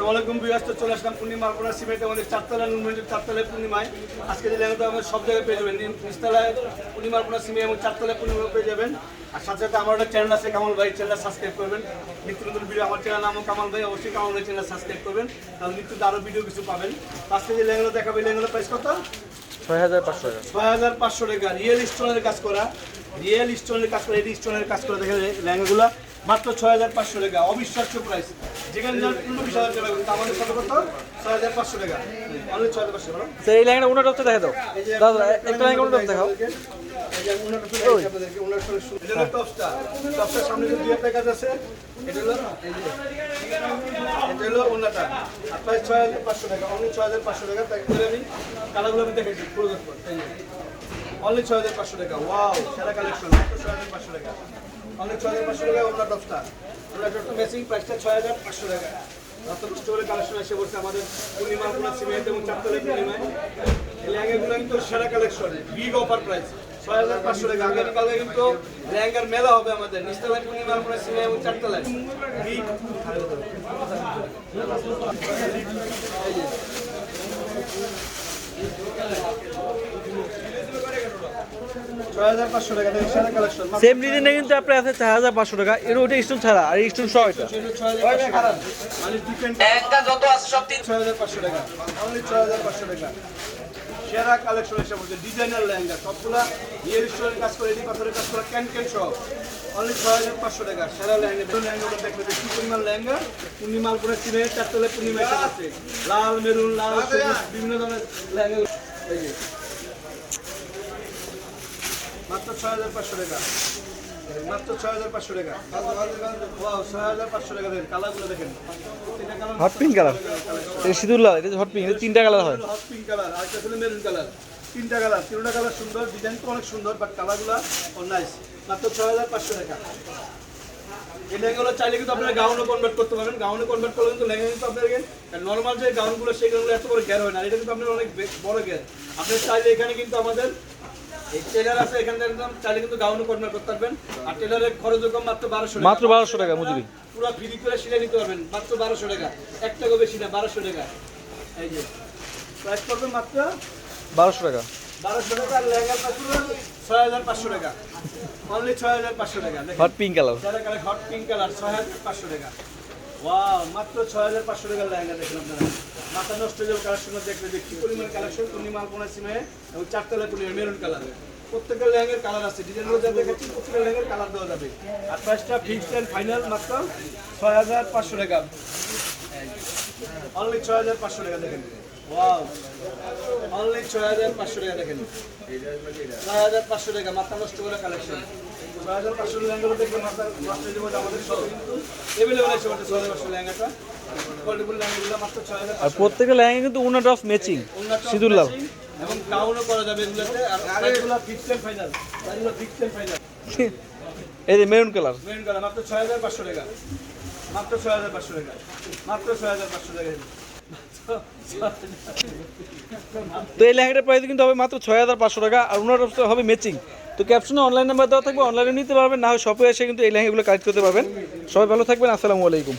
আসসালামু আলাইকুম বিরাজ তো চলে আসলাম পূর্ণিমা আপনার সিমেন্টে আমাদের চারতলা নুনমেন্টের চারতলায় পূর্ণিমায়। আজকে যে লেহেঙ্গাটা আমাদের সব জায়গায় পেয়ে যাবেন নিচতলায় পূর্ণিমা আপনার সিমে এবং চারতলায় পূর্ণিমা পেয়ে যাবেন। আর সাথে সাথে আমার একটা চ্যানেল আছে কামাল ভাই চ্যানেলটা সাবস্ক্রাইব করবেন। নিত্য নতুন ভিডিও আমার চ্যানেল নামও কামাল ভাই অবশ্যই কামাল ভাই চ্যানেল সাবস্ক্রাইব করবেন। তাহলে নিত্য আরও ভিডিও কিছু পাবেন। আজকে যে লেহেঙ্গা দেখাবে লেহেঙ্গার প্রাইস কত? ছয় হাজার পাঁচশো টাকা। ছয় হাজার পাঁচশো টাকা। রিয়েল স্টোনের কাজ করা রিয়েল স্টোনের কাজ করা এডি স্টোনের কাজ করা দেখে লেহেঙ্গাগুলো। মাত্র ছয় হাজার পাঁচশো টাকা অবিশ্বাস্য প্রাইস যেখানে যান পনেরো বিশ হাজার টাকা কিন্তু আমাদের কত কত ছয় হাজার পাঁচশো টাকা। অনলি ছয় হাজার পাঁচশো টাকা এই উনার ডপটা দেখা দাও। দাদা একটা উনার দেখাও। প্রায় 6,500 টাকা, only 6,500 টাকা। তাই করে আমি পুরো এই যে। Only 6,500 টাকা, wow, সেরা collection, মাত্র 6,500 টাকা। Only 6,500 টাকা উনার টপসটা। উনার টপসটা matching price টা 6,500 টাকা। যত স্টোরে কালেকশন এসে বলছে আমাদের পূর্ণিমা পূর্ণা সিমেন্ট এবং চারতলা পূর্ণিমায়। এই লেহেঙ্গাগুলো কিন্তু সেরা কালেকশন বিগ অফার প্রাইস ছয় হাজার পাঁচশো টাকা। আগামীকালকে কিন্তু লেহেঙ্গার মেলা হবে আমাদের। নিচতলায় পূর্ণিমা পূর্ণা সিমেন্ট এবং চারতলায় বিগ ছয় হাজার পাঁচশো টাকা দেখেন সেরা কালেকশন সেম ডিজাইনে কিন্তু আপনার আছে চার হাজার পাঁচশো টাকা এর ওইটা স্টোন ছাড়া আর স্টোন সহ এটা মানে আছে সেরা কালেকশন এসে বলছে ডিজাইনার লেহেঙ্গা সবগুলা ইয়ের স্টোরের কাজ করে এডি পাথরের কাজ করা ক্যান ক্যান সব অনলি ছয় হাজার পাঁচশো টাকা সেরা লেহেঙ্গা দুটো লেহেঙ্গাটা দেখবে কি পরিমাণ লেহেঙ্গা পূর্ণিমাল করে কিনে চারতলে পূর্ণিমা যাচ্ছে লাল মেরুন লাল বিভিন্ন ধরনের লেহেঙ্গা মাত্র ছয় হাজার পাঁচশো টাকা। মাত্র ছয় হাজার পাঁচশো টাকা। ছয় হাজার পাঁচশো টাকা দেখেন কালারগুলো দেখেন। Colour hot pink colour? এটা সিঁদুরলাল এটা হট পিঙ্ক এটা তিনটা কালার হয়। হট পিঙ্ক কালার আর একটা ছিল মেরুন কালার। তিনটা কালার তিনটা কালার সুন্দর ডিজাইন তো অনেক সুন্দর বাট কালারগুলো নাইস মাত্র ছয় হাজার পাঁচশো টাকা। এই লেহেঙ্গাগুলো চাইলে কিন্তু আপনারা গাউনও কনভার্ট করতে পারবেন। গাউনে কনভার্ট করলে কিন্তু লেহেঙ্গা কিন্তু আপনাদের নর্মাল যে গাউনগুলো সেগুলো এত বড় গ্যার হয় না। এটা কিন্তু আপনার অনেক বড় গ্যার আপনি চাইলে এখানে কিন্তু আমাদের এই টেলার আছে এখানে একদম চাইলে কিন্তু গাউনও কনভার্ট করতে পারবেন আর টেলারের খরচ কম মাত্র বারোশো মাত্র বারোশো টাকা মজুরি। পুরো ফ্রি করে সিলাই নিতে পারবেন মাত্র বারোশো টাকা। এক টাকা বেশি না বারোশো টাকা। এই যে প্রাইস পড়বে মাত্র বারোশো টাকা। বারোশো টাকা প্রাইস ছয় হাজার পাঁচশো টাকা। অনলি ছয় হাজার পাঁচশো টাকা hot pink colour hot pink colour ছয় হাজার পাঁচশো টাকা। ওয়াও মাত্র ছয় হাজার পাঁচশো টাকার লেহেঙ্গা দেখেন আপনারা। মাথা নষ্ট হয়ে যাবে কালেকশন দেখবে যে কি পরিমাণ কালেকশন পূর্ণিমা আলপনা সিমে এবং চারতলা পূর্ণিমা মেরুন কালারের প্রত্যেকটা লেহেঙ্গার কালার আছে। ডিজাইনগুলো যা দেখাচ্ছি, প্রত্যেকটা লেহেঙ্গার কালার দেওয়া যাবে। আর প্রাইসটা ফিক্সড অ্যান্ড ফাইনাল মাত্র ছয় হাজার পাঁচশো টাকা। অনলি ছয় হাজার পাঁচশো টাকা দেখেন। ওয়াও অনলি ছয় হাজার পাঁচশো টাকা দেখেন। ছয় হাজার পাঁচশো টাকা মাথা নষ্ট করে কালেকশন ছয় হাজার পাঁচশো লেহেঙ্গাগুলো দেখলে মাথা নষ্ট হয়ে যাবে আমাদের সব? কিন্তু এভেলেবল আছে আমাদের ছয় হাজার পাঁচশো লেহেঙ্গাটা। কোয়ালিটিফুল লেহেঙ্গাগুলো মাত্র ছয় হাজার আর প্রত্যেকটা ল্যাঙ্গা কিন্তু উনার অফ ম্যাচিং সিঁদুর লাল। এবং করা যাবে এগুলোতে। আর প্রাইসগুলো ফিক্সড এন্ড ফাইনাল প্রাইসগুলো ফিক্সড এন্ড ফাইনাল এই যে মেরুন কালার মেরুন কালার মাত্র ছয় হাজার পাঁচশো টাকা। মাত্র ছয় হাজার পাঁচশো টাকা। মাত্র ছয় হাজার পাঁচশো টাকা। তো এই লেহেঙ্গাটার প্রাইস কিন্তু হবে মাত্র ছয় হাজার পাঁচশো টাকা আর ওনার হবে ম্যাচিং তো ক্যাপশনে অনলাইন নাম্বার দেওয়া থাকবে অনলাইনে নিতে পারবেন, না হয় শপে এসে কিন্তু এই লেহেঙ্গাগুলো কাজ করতে পারবেন। সবাই ভালো থাকবেন, আসসালামু আলাইকুম।